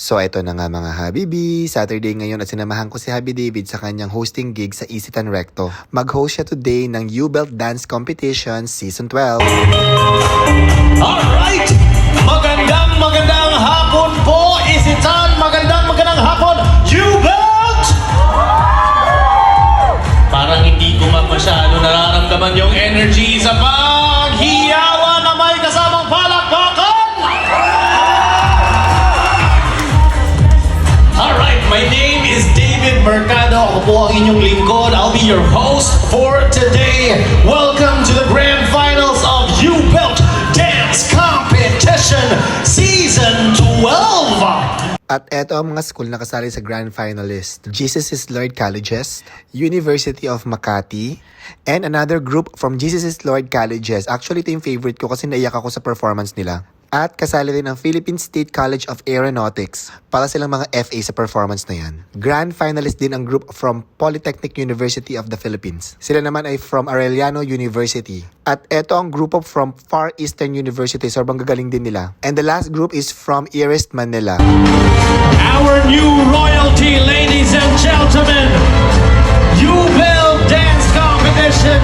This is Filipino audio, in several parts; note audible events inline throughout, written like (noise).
So ito na nga mga Habibi, Saturday ngayon at sinamahan ko si Habi David sa kanyang hosting gig sa Isitan Recto. Mag-host siya today ng U-Belt Dance Competition Season 12. Alright! Mercado. Ako po ang inyong lingkod. I'll be your host for today. Welcome to the grand finals of U-Belt Dance Competition Season 12. At eto ang mga school na kasali sa grand finalist. Jesus is Lord Colleges, University of Makati, and another group from Jesus is Lord Colleges. Actually, ito yung favorite ko kasi naiyak ako sa performance nila. At kasali rin ang Philippine State College of Aeronautics para silang mga FA sa performance na yan. Grand finalist din ang group from Polytechnic University of the Philippines. Sila naman ay from Arellano University. At eto ang grupo from Far Eastern University. Sobrang gagaling din nila. And the last group is from Earest, Manila. Our new royalty, ladies and gentlemen, U-Belt Dance Competition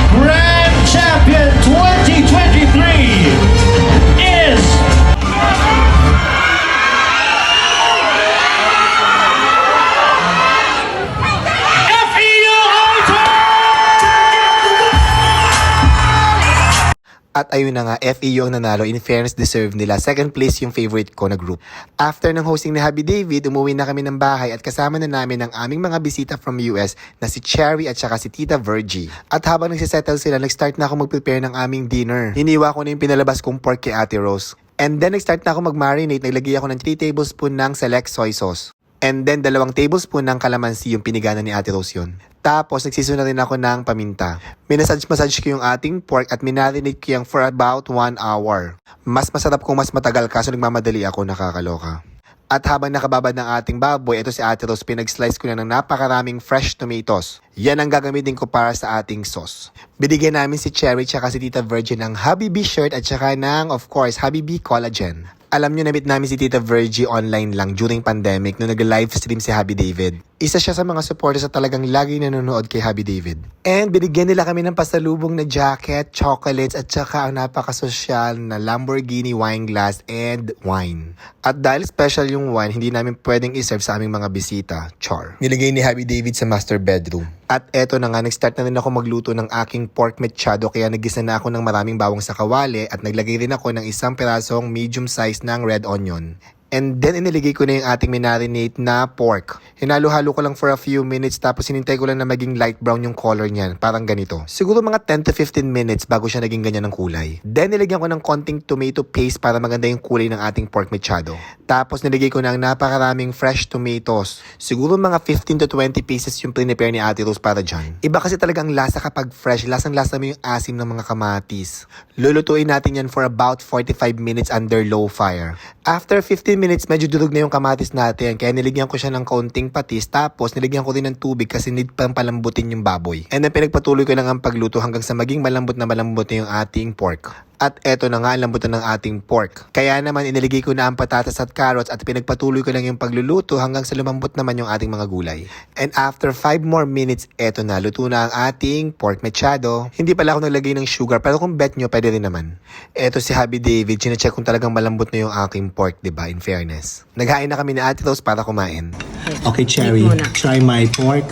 At ayun na nga, FEU ang nanalo. In fairness, deserve nila. Second place yung favorite ko na group. After ng hosting ni Happy David, umuwi na kami ng bahay at kasama na namin ang aming mga bisita from US na si Cherry at saka si Tita Virgie. At habang nagsisettle sila, nag-start na ako mag-prepare ng aming dinner. Hiniwa ko na yung pinalabas kong pork kay Ate Rose. And then nag-start na ako mag-marinate. Naglagay ako ng 3 tablespoon ng select soy sauce. And then, dalawang tablespoon ng kalamansi yung pinigana ni Ate Rose yun. Tapos, nagsisunod na rin ako ng paminta. Minasage-massage ko yung ating pork at minarinate ko yung for about 1 hour. Mas masarap kung mas matagal kaso nagmamadali ako nakakaloka. At habang nakababad ng ating baboy, ito si Ate Rose, pinag-slice ko na ng napakaraming fresh tomatoes. Yan ang gagamitin ko para sa ating sauce. Binigyan namin si Cherry tsaka si Tita Virgin ng Habibi shirt at tsaka ng, of course, Habibi collagen. Alam nyo, na-meet namin si Tita Virgie online lang during pandemic nung nag-live stream si Happy David. Isa siya sa mga supporters na talagang lagi nanonood kay Happy David. And binigyan nila kami ng pasalubong na jacket, chocolates, at saka ang napakasosyal na Lamborghini wine glass and wine. At dahil special yung wine, hindi namin pwedeng iserve sa aming mga bisita, char. Nilagay ni Happy David sa master bedroom. At eto na nga, nag-start na rin ako magluto ng aking pork mechado kaya nagisa na ako ng maraming bawang sa kawali at naglagay rin ako ng isang pirasong medium size ng red onion. And then iniligay ko na yung ating minarinate na pork. Hinalo-halo ko lang for a few minutes tapos hinintay ko lang na maging light brown yung color niyan. Parang ganito. Siguro mga 10 to 15 minutes bago siya naging ganyan ng kulay. Then nilagyan ko ng konting tomato paste para maganda yung kulay ng ating pork mechado. Tapos niligay ko ng napakaraming fresh tomatoes. Siguro mga 15 to 20 pieces yung prepare ni Ate Rose para dyan. Iba kasi talaga ang lasa kapag fresh. Lasang-lasa mo yung asim ng mga kamatis. Lulutuin natin yan for about 45 minutes under low fire. After 15 minutes, medyo durog na yung kamatis natin. Kaya niligyan ko siya ng kaunting patis. Tapos niligyan ko rin ng tubig kasi need pang palambutin yung baboy. And then pinagpatuloy ko lang ang pagluto hanggang sa maging malambot na malambot na yung ating pork. At eto na nga lambutan ng ating pork. Kaya naman iniligay ko na ang patatas at carrots at pinagpatuloy ko lang yung pagluluto hanggang sa lumambot naman yung ating mga gulay. And after 5 more minutes, eto na, luto na ang ating pork mechado. Hindi pala ako naglagay ng sugar pero kung bet nyo, pwede rin naman. Eto si Happy David, chinecheck kung talagang malambot na yung aking pork, 'di ba in fairness. Naghain na kami ni Ate Rose para kumain. Okay, Cherry, try my pork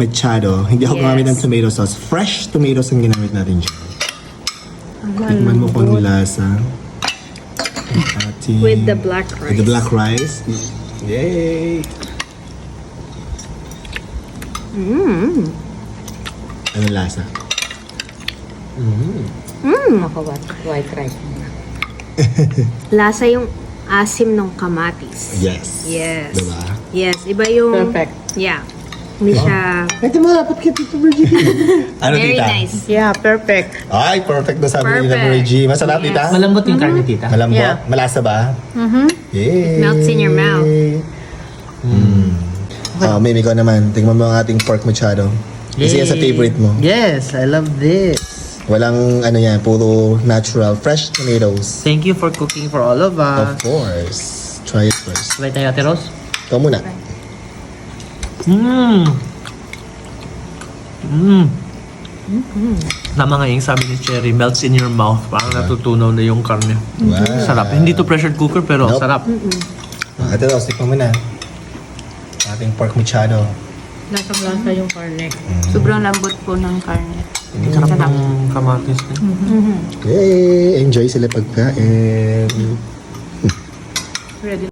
machado. Hindi ako Yes. gumamit ng tomato sauce. Fresh tomatoes ang ginamit natin dyan. Tikman mo kung lasa. Ang ating- With the black rice. With the black rice. Yay! Mm. Ano lasa? Mm, ako white, white rice. (laughs) Lasa yung asim ng kamatis. Yes. Yes. Diba? Yes, iba yung... Perfect. Yeah. Hindi siya... Ito mo, dapat kay Tito Virgie. (laughs) ano, very tita? nice. Yeah, perfect. Ay, perfect na sabi ni Tita Perfect. Virgie. Masarap, Yes. tita? Malambot yung karne, tita. Malambot? Yeah. Malasa ba? Mm-hmm. Yay! Melts in your mouth. Mm. Oh, Mimi, ikaw naman. Tingnan mo ang ating pork machado. Kasi yan sa Yay. favorite mo. Yes, I love this. Walang ano yan, puro natural, fresh tomatoes. Thank you for cooking for all of Of us. course. Try it first. Sabay tayo, Ate Rose? Ikaw muna. Mmm. Mmm. Tama nga yung sabi ni Cherry, melts in your mouth. Parang natutunaw na yung karne. Wow. Sarap. Hindi to pressured cooker pero Nope. sarap. Ate Rose, tikman mo na. Ating pork machado. Lasang-lasa yung karne. Sobrang lambot po ng karne. Sarap ng kamatis. Yay! Enjoy sila pagkain. Ready